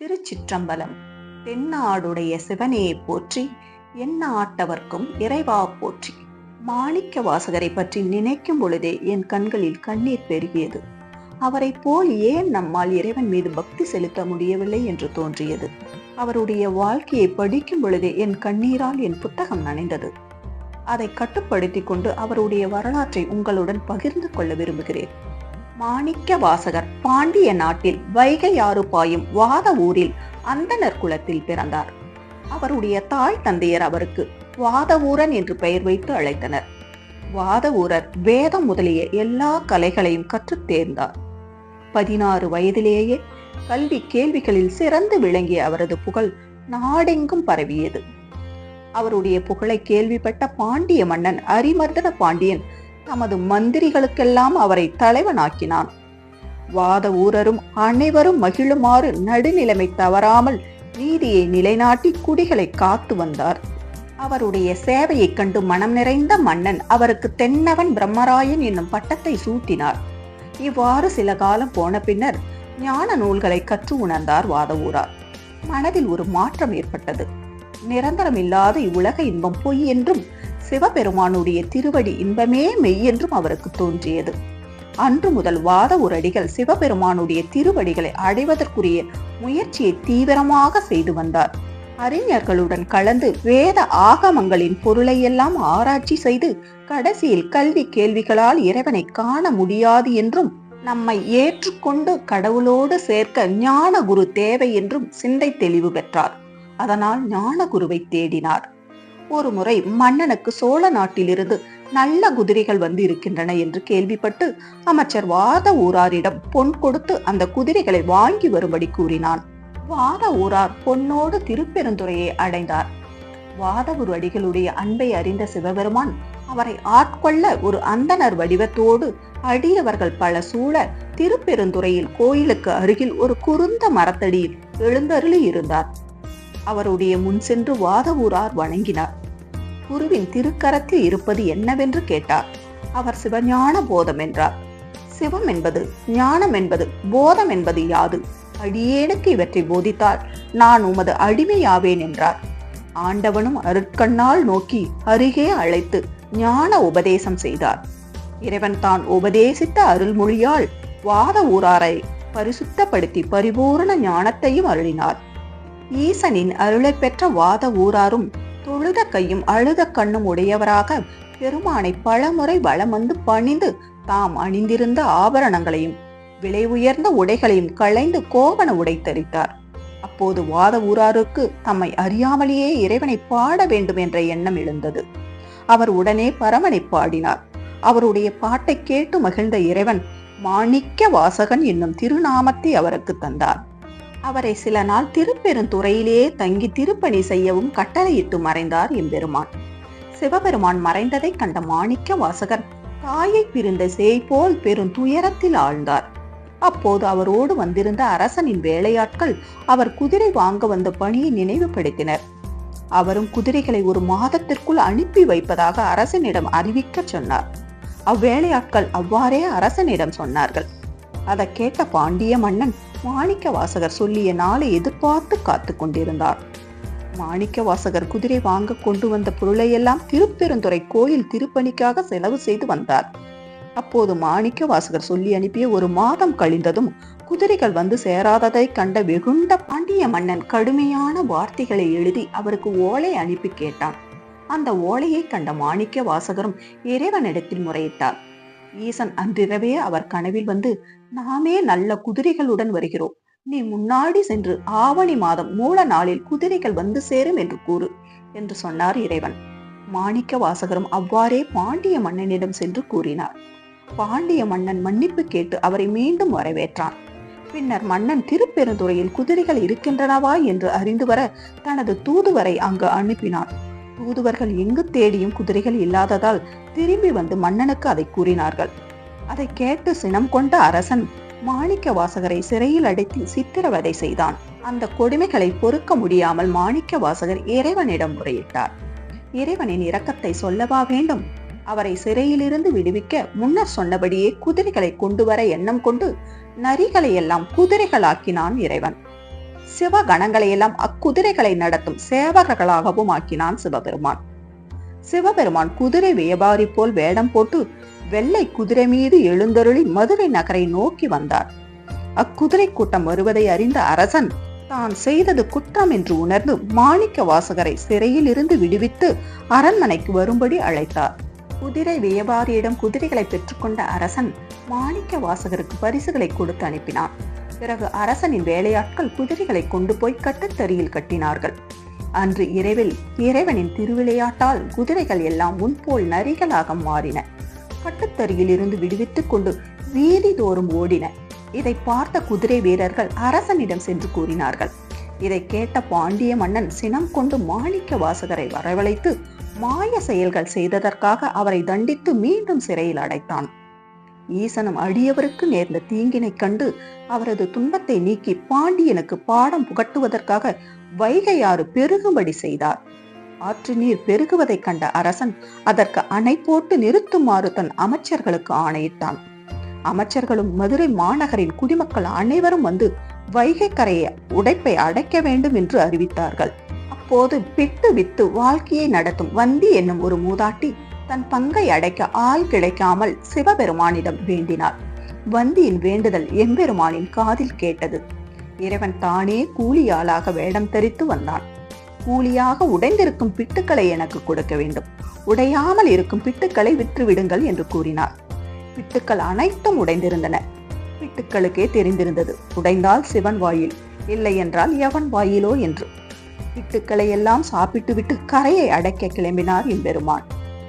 திருச்சிற்றம்பலம். தென்னாடுடைய சிவனையை போற்றி என்ன ஆட்டவர்க்கும் இறைவா போற்றி. மாணிக்க வாசகரை பற்றி நினைக்கும் பொழுதே என் கண்களில் கண்ணீர் பெருகியது. அவரை போல் ஏன் நம்மால் இறைவன் மீது பக்தி செலுத்த முடியவில்லை என்று தோன்றியது. அவருடைய வாழ்க்கையை படிக்கும் பொழுதே என் கண்ணீரால் என் புத்தகம் நனைந்தது. அதை கட்டுப்படுத்தி கொண்டு அவருடைய வரலாற்றை உங்களுடன் பகிர்ந்து கொள்ள விரும்புகிறேன். மாணிக்க வாசகர் பாண்டிய நாட்டில் வைகை ஆறு பாயும் வாத ஊரில் அந்தனர் குலத்தில் பிறந்தார். அவருடைய தாய் தந்தையர் அவருக்கு வாதவூரன் என்று பெயர் வைத்து அழைத்தனர். வாதவூரர் வேதம் முதலிய எல்லா கலைகளையும் கற்றுத் தேர்ந்தார். பதினாறு வயதிலேயே கல்வி கேள்விகளில் சிறந்து விளங்கிய அவரது புகழ் நாடெங்கும் பரவியது. அவருடைய புகழை கேள்விப்பட்ட பாண்டிய மன்னன் அரிமர்தன பாண்டியன் தமது மந்திரிகளுக்கெல்லாம் அவரை தலைவனாக்கினான். வாத ஊரரும் அனைவரும் மகிழுமாறு நடுநிலைமை தவறாமல் நீதியை நிலைநாட்டி குடிகளை காத்து வந்தார். அவருடைய சேவையைக் கண்டு மனம் நிறைந்த மன்னன் அவருக்கு தென்னவன் பிரம்மராயன் என்னும் பட்டத்தை சூட்டினார். இவ்வாறு சில காலம் போன பின்னர் ஞான நூல்களை கற்று உணர்ந்தார் வாதவூரார் மனதில் ஒரு மாற்றம் ஏற்பட்டது. நிரந்தரமில்லாத இவ்வுலக இன்பம் பொய் என்றும் சிவபெருமானுடைய திருவடி இன்பமே மெய் என்றும் அவருக்கு தோன்றியது. அன்று முதல் வாத உரடிகள் சிவபெருமானுடைய திருவடிகளை அடைவதற்குரிய முயற்சியை தீவிரமாக செய்து வந்தார். அறிஞர்களுடன் கலந்து வேத ஆகமங்களின் பொருளை எல்லாம் ஆராய்ச்சி செய்து கடைசியில் கல்வி கேள்விகளால் இறைவனை காண முடியாது என்றும் நம்மை ஏற்றுக்கொண்டு கடவுளோடு சேர்க்க ஞான குரு தேவை என்றும் சிந்தை தெளிவு பெற்றார். அதனால் ஞான குருவை தேடினார். ஒரு முறை மன்னனுக்கு சோழ நாட்டிலிருந்து நல்ல குதிரைகள் வந்து இருக்கின்றன என்று கேள்விப்பட்டு அமைச்சர் வாத ஊராரிடம் பொன் கொடுத்து அந்த குதிரைகளை வாங்கி வரும்படி கூறினான். வாத ஊரார் பொன்னோடு திருப்பெருந்துறையை அடைந்தார். வாதகுரு அடிகளுடைய அன்பை அறிந்த சிவபெருமான் அவரை ஆட்கொள்ள ஒரு அந்தனர் வடிவத்தோடு அடியவர்கள் பல சூழ திருப்பெருந்துறையில் கோயிலுக்கு அருகில் ஒரு குறுந்த மரத்தடியில் எழுந்தருளி இருந்தார் அவருடைய முன் சென்று வாதவூரார் வணங்கினார். குருவின் திருக்கரத்தில் இருப்பது என்னவென்று கேட்டார். அவர் சிவஞான போதம் என்றார். சிவம் என்பது ஞானம் என்பது போதம் என்பது யாது? அடியேனுக்கு இவற்றை போதித்தால் நான் உமது அடிமையாவேன் என்றார். ஆண்டவனும் அருட்கண்ணால் நோக்கி அருகே அழைத்து ஞான உபதேசம் செய்தார். இறைவன் தான் உபதேசித்த அருள்மொழியால் வாத ஊராரை பரிசுத்தப்படுத்தி பரிபூரண ஞானத்தையும் அருளினார். ஈசனின் அருளை பெற்ற வாத ஊராரும் தொழுத கையும் அழுத கண்ணும் உடையவராக பெருமானை பலமுறை வலம் வந்து பணிந்து தாம் அணிந்திருந்த ஆபரணங்களையும் விலை உயர்ந்த உடைகளையும் களைந்து கோவண உடை தரித்தார். அப்போது வாத ஊராருக்கு தம்மை அறியாமலேயே இறைவனை பாட வேண்டும் என்ற எண்ணம் எழுந்தது. அவர் உடனே பரமனை பாடினார். அவருடைய பாட்டை கேட்டு மகிழ்ந்த இறைவன் மாணிக்க வாசகன் என்னும் திருநாமத்தை அவருக்கு தந்தார். அவரை சில நாள் திருப்பெருந்துறையிலேயே தங்கி திருப்பணி செய்யவும் கட்டளையிட்டு மறைந்தார் எம்பெருமான். சிவபெருமான் மறைந்ததை கண்ட மாணிக்க வாசகர் தாயை பிரிந்த சேய் போல் பெரும் துயரத்தில் ஆழ்ந்தார். அப்போது அவரோடு வந்திருந்த அரசனின் வேலையாட்கள் அவர் குதிரை வாங்க வந்த பணியை நினைவுபடுத்தினர். அவரும் குதிரைகளை ஒரு மாதத்திற்குள் அனுப்பி வைப்பதாக அரசனிடம் அறிவிக்க சொன்னார். அவ்வேலையாட்கள் அவ்வாறே அரசனிடம் சொன்னார்கள். அதை கேட்ட பாண்டிய மன்னன் மாணிக்க வாசகர் சொல்லிய நாளை எதிர்பார்த்து காத்து கொண்டிருந்தார். மாணிக்க வாசகர் குதிரை வாங்க கொண்டு வந்த பொருளையெல்லாம் திருப்பெருந்துறை கோயில் திருப்பணிக்காக செலவு செய்து வந்தார். அப்போது மாணிக்க வாசகர் சொல்லி அனுப்பிய ஒரு மாதம் கழிந்ததும் குதிரைகள் வந்து சேராததை கண்ட வெகுண்ட பாண்டிய மன்னன் கடுமையான வார்த்தைகளை எழுதி அவருக்கு ஓலை அனுப்பி கேட்டான். அந்த ஓலையை கண்ட மாணிக்க வாசகரும் இறைவனிடத்தில் முறையிட்டார். ஈசன் அன்றிரவே அவர் கனவில் வந்து நாமே நல்ல குதிரைகளுடன் வருகிறோம். நீ முன்னாடி சென்று ஆவணி மாதம் மூல நாளில் குதிரைகள் வந்து சேரும் என்று கூறு என்று சொன்னார் இறைவன். மாணிக்க வாசகரும் அவ்வாறே பாண்டிய மன்னனிடம் சென்று கூறினார். பாண்டிய மன்னன் மன்னிப்பு கேட்டு அவரை மீண்டும் வரவேற்றான். பின்னர் மன்னன் திருப்பெருந்துறையில் குதிரைகள் இருக்கின்றனவா என்று அறிந்து வர தனது தூதுவரை அங்கு அனுப்பினான். தூதுவர்கள் எங்கு தேடியும் குதிரைகள் இல்லாததால் திரும்பி வந்து மன்னனுக்கு அதை கூறினார்கள். அதை கேட்டு சினம் கொண்ட அரசன் மாணிக்க வாசகரை சிறையில் அடைத்து சித்திரவதை செய்தான். அந்த கொடுமைகளை பொறுக்க முடியாமல் மாணிக்க வாசகர் இறைவனிடம் முறையிட்டார். இறைவனின் இரக்கத்தை சொல்லவா வேண்டும்? அவரை சிறையிலிருந்து விடுவிக்க முன்னர் சொன்னபடியே குதிரைகளை கொண்டு வர எண்ணம் கொண்டு நரிகளை எல்லாம் குதிரைகளாக்கினான் இறைவன். சிவ கணங்களை எல்லாம் அக்குதிரைகளை நடத்தும் சேவகர்களாகவும் ஆக்கினான் சிவபெருமான். சிவபெருமான் குதிரை வியாபாரி போல் வேடம் போட்டு வெள்ளை குதிரை மீது எழுந்தருளி மதுரை நகரை நோக்கி வந்தார். அக்குதிரை கூட்டம் வருவதை அறிந்த அரசன் தான் செய்தது குற்றம் என்று உணர்ந்து மாணிக்க வாசகரை சிறையில் இருந்து விடுவித்து அரண்மனைக்கு வரும்படி அழைத்தார். குதிரை வியாபாரியிடம் குதிரைகளை பெற்றுக்கொண்ட அரசன் மாணிக்க வாசகருக்கு பரிசுகளை கொடுத்து அனுப்பினான். பிறகு அரசனின் வேலையாட்கள் குதிரைகளை கொண்டு போய் கட்டுத்தறியில் கட்டினார்கள். அன்று இரவில் இறைவனின் திருவிளையாட்டால் குதிரைகள் எல்லாம் முன்போல் நரிகளாக மாறின. கட்டுத்தறியில் இருந்து விடுவித்துக் கொண்டு வீதி தோறும் ஓடின. இதை பார்த்த குதிரை வீரர்கள் அரசனிடம் சென்று கூறினார்கள் இதை கேட்ட பாண்டிய மன்னன் சினம் கொண்டு மாணிக்க வாசகரை வரவழைத்து மாய செயல்கள் செய்ததற்காக அவரை தண்டித்து மீண்டும் சிறையில் அடைத்தான். ஈசனும் அடியவருக்கு நேர்ந்த தீங்கினை கண்டு அவரது துன்பத்தை நீக்கி பாண்டியனுக்கு பாடம் புகட்டுவதற்காக வைகையாறு பெருகும்படி செய்தார். ஆற்று நீர் பெருகுவதைக் கண்ட அரசன் அதற்கு அணை போட்டு நிறுத்துமாறு தன் அமைச்சர்களுக்கு ஆணையிட்டான். அமைச்சர்களும் மதுரை மாநகரின் குடிமக்கள் அனைவரும் வந்து வைகை கரையை உடைப்பை அடைக்க வேண்டும் என்று அறிவித்தார்கள். அப்போது பிட்டு வித்து வாழ்க்கையை நடத்தும் வந்தி என்னும் ஒரு மூதாட்டி தன் பங்கை அடைக்க ஆள் கிடைக்காமல் சிவபெருமானிடம் வேண்டினார் வந்தியின் வேண்டுதல் எம்பெருமானின் காதில் கேட்டது. இறைவன் தானே கூலியாளாக வேடம் தரித்து வந்தான். கூலியாக உடைந்திருக்கும் பிட்டுக்களை எனக்கு கொடுக்க வேண்டும். உடையாமல் இருக்கும் பிட்டுக்களை விற்றுவிடுங்கள் என்று கூறினார். பிட்டுக்கள் அனைத்தும் உடைந்திருந்தன. பிட்டுக்களுக்கே தெரிந்திருந்தது உடைந்தால் சிவன் வாயில் இல்லை என்றால் எவன் வாயிலோ என்று. பிட்டுக்களை எல்லாம் சாப்பிட்டு விட்டு கரையை அடைக்க கிளம்பினார் எம்பெருமான்.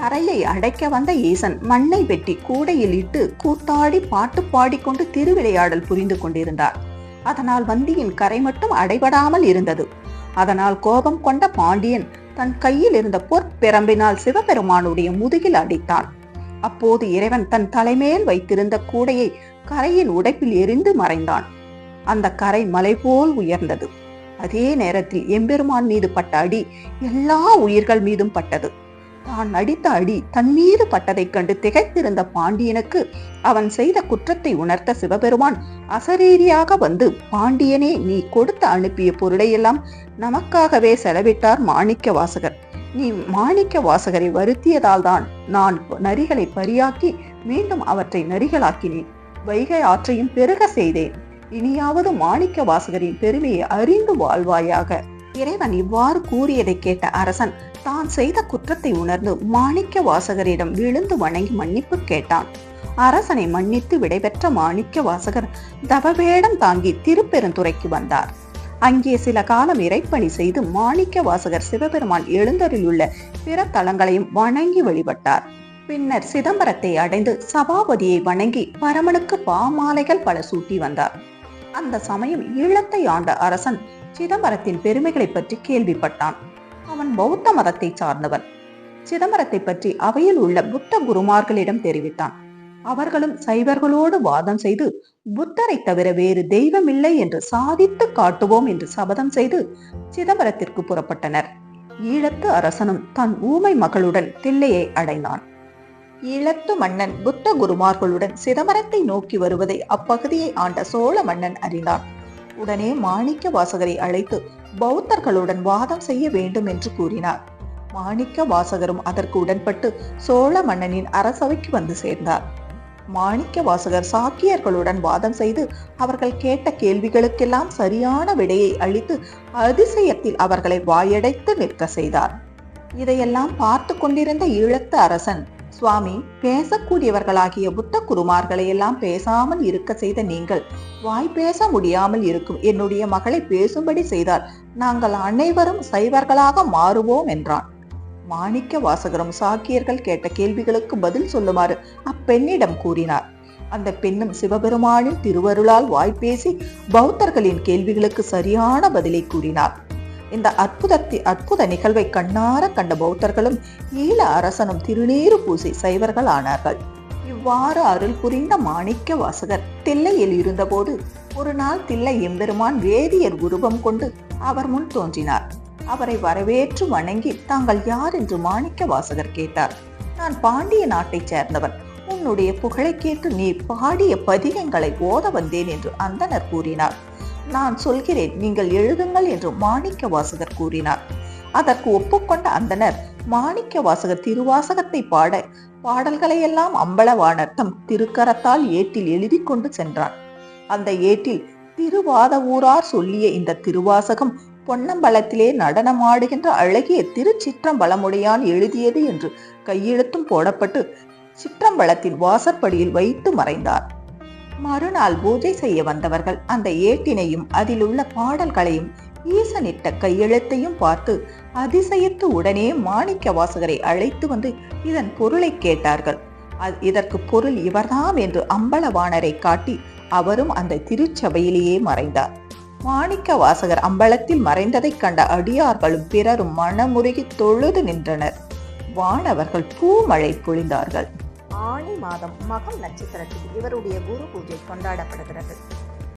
கரையை அடைக்க வந்த ஈசன் மண்ணை வெட்டி கூடையில் இட்டு கூத்தாடி பாட்டு பாடிக்கொண்டு திருவிளையாடல் புரிந்து கொண்டிருந்தார். அதனால் வந்தியின் கரை மட்டும் அடைபடாமல் இருந்தது. அதனால் கோபம் கொண்ட பாண்டியன் தன் கையில் இருந்த பொற்பெரம்பினால் சிவபெருமானுடைய முதுகில் அடித்தான். அப்போது இறைவன் தன் தலைமேல் வைத்திருந்த கூடையை கரையின் உடைப்பில் எரிந்து மறைந்தான். அந்த கரை மலை போல் உயர்ந்தது. அதே நேரத்தில் எம்பெருமான் மீது பட்ட அடி எல்லா உயிர்கள் மீதும் பட்டது. தான் அடித்த அடி தன் மீது பட்டதைக் கண்டு திகைத்திருந்த பாண்டியனுக்கு அவன் செய்த குற்றத்தை உணர்த்த சிவபெருமான் அசரீரியாக வந்து பாண்டியனே நீ கொடுத்து அனுப்பிய பொருளையெல்லாம் நமக்காகவே செலவிட்டார் மாணிக்க வாசகர். நீ மாணிக்க வாசகரை வருத்தியதால் தான் நான் நரிகளை பரியாக்கி மீண்டும் அவற்றை நரிகளாக்கினேன். வைகை ஆற்றையும் பெருக செய்தேன். இனியாவது மாணிக்க வாசகரின் பெருமையை அறிந்து வாழ்வாயாக. இறைவன் இவ்வாறு கூறியதை கேட்ட அரசன் தான் செய்த குற்றத்தை உணர்ந்து மாணிக்க வாசகரிடம் விழுந்து வணங்கி மன்னிப்பு கேட்டான். அரசனை மன்னித்து விடைபெற்ற மாணிக்க வாசகர் தவவேடம் தாங்கி திருப்பெருந்துறைக்கு வந்தார். அங்கே சில காலம் இறைப்பணி செய்து மாணிக்க வாசகர் சிவபெருமான் எழுந்தருளுள்ள பிற தலங்களையும் வணங்கி வழிபட்டார். பின்னர் சிதம்பரத்தை அடைந்து சபாபதியை வணங்கி பரமனுக்கு பாமாலைகள் பல சூட்டி வந்தார். அந்த சமயம் ஈழத்தை ஆண்ட அரசன் சிதம்பரத்தின் பெருமைகளை பற்றி கேள்விப்பட்டான். அவன் பௌத்த மதத்தை சார்ந்தவன். சிதம்பரத்தை பற்றி அவையில் உள்ள புத்த குருமார்களிடம் தெரிவித்தான். அவர்களும் சைவர்களோடு வாதம் செய்து புத்தரை தவிர வேறு தெய்வமில்லை என்று சாதித்து காட்டுவோம் என்று சபதம் செய்து சிதம்பரத்திற்கு புறப்பட்டனர். ஈழத்து அரசனும் தன் ஊமை மகளுடன் தில்லையை அடைந்தான். ஈழத்து மன்னன் புத்த குருமார்களுடன் சிதம்பரத்தை நோக்கி வருவதை அப்பகுதியை ஆண்ட சோழ மன்னன் அறிந்தான். உடனே மாணிக்க வாசகரை அழைத்து பௌத்தர்களுடன் வாதம் செய்ய வேண்டும் என்று கூறினார். மாணிக்க வாசகரும் அதற்கு உடன்பட்டு சோழ மன்னனின் அரசவைக்கு வந்து சேர்ந்தார். மாணிக்க வாசகர் சாக்கியர்களுடன் வாதம் செய்து அவர்கள் கேட்ட கேள்விகளுக்கெல்லாம் சரியான விடையை அளித்து அதிசயத்தில் அவர்களை வாயடைத்து நிற்க செய்தார். இதையெல்லாம் பார்த்து கொண்டிருந்த ஈழத்து அரசன் சுவாமி பேசக்கூடியவர்களாகிய புத்த குருமார்களை எல்லாம் பேசாமல் இருக்க செய்த நீங்கள் வாய் பேச முடியாமல் இருக்கும் என்னுடைய மகளை பேசும்படி செய்தால் நாங்கள் அனைவரும் சைவர்களாக மாறுவோம் என்றான். மாணிக்க வாசகரும் சாக்கியர்கள் கேட்ட கேள்விகளுக்கு பதில் சொல்லுமாறு அப்பெண்ணிடம் கூறினார். அந்த பெண்ணும் சிவபெருமானின் திருவருளால் வாய்ப்பேசி பௌத்தர்களின் கேள்விகளுக்கு சரியான பதிலை கூறினார். இந்த அற்புதத்தி அற்புத நிகழ்வை கண்ணார கண்ட பௌத்தர்களும் ஈழ அரசனும் திருநீறு பூசி சைவர்கள் ஆனார்கள். இவ்வாறு அருள் புரிந்த மாணிக்க வாசகர் தில்லையில் இருந்தபோது ஒரு நாள் தில்லை எம்பெருமான் வேதியர் உருவம் கொண்டு அவர் முன் தோன்றினார். அவரை வரவேற்று வணங்கி தாங்கள் யார் என்று மாணிக்க வாசகர் கேட்டார். நான் பாண்டிய நாட்டைச் சேர்ந்தவன். உன்னுடைய புகழை கேட்டு நீ பாடிய பதிகங்களை ஓத வந்தேன் என்று அந்தனர் கூறினார். நான் சொல்கிறேன் நீங்கள் எழுதுங்கள் என்று மாணிக்க வாசகர் கூறினார். அதற்கு ஒப்புக்கொண்ட அந்தனர் மாணிக்க வாசகர் திருவாசகத்தை பாட பாடல்களையெல்லாம் அம்பலவாணர் தம் திருக்கரத்தால் ஏட்டில் எழுதி கொண்டு சென்றான். அந்த ஏட்டில் திருவாத ஊரார் சொல்லிய இந்த திருவாசகம் பொன்னம்பலத்திலே நடனமாடுகின்ற அழகிய திருச்சிற்றம்பலமுடையான் எழுதியது என்று கையெழுத்தும் போடப்பட்டு சிற்றம்பலத்தின் வாசற்படியில் வைத்து மறைந்தார். மறுநாள் பூஜை செய்ய வந்தவர்கள் அந்த ஏட்டினையும் அதில் உள்ள பாடல்களையும் ஈசனிட்ட கையெழுத்தையும் பார்த்து அதிசயித்து உடனே மாணிக்க வாசகரை அழைத்து வந்து இதன் பொருளை கேட்டார்கள். இதற்கு பொருள் இவர்தாம் என்று அம்பலவாணரை காட்டி அவரும் அந்த திருச்சபையிலேயே மறைந்தார். மாணிக்க வாசகர் அம்பலத்தில் மறைந்ததைக் கண்ட அடியார்களும் பிறரும் மனமுருகி தொழுது நின்றனர். வானவர்கள் பூமழை பொழிந்தார்கள். ஆணி மாதம் மகம் நட்சத்திரத்தில் இவருடைய குரு பூஜை கொண்டாடப்படுகிறது.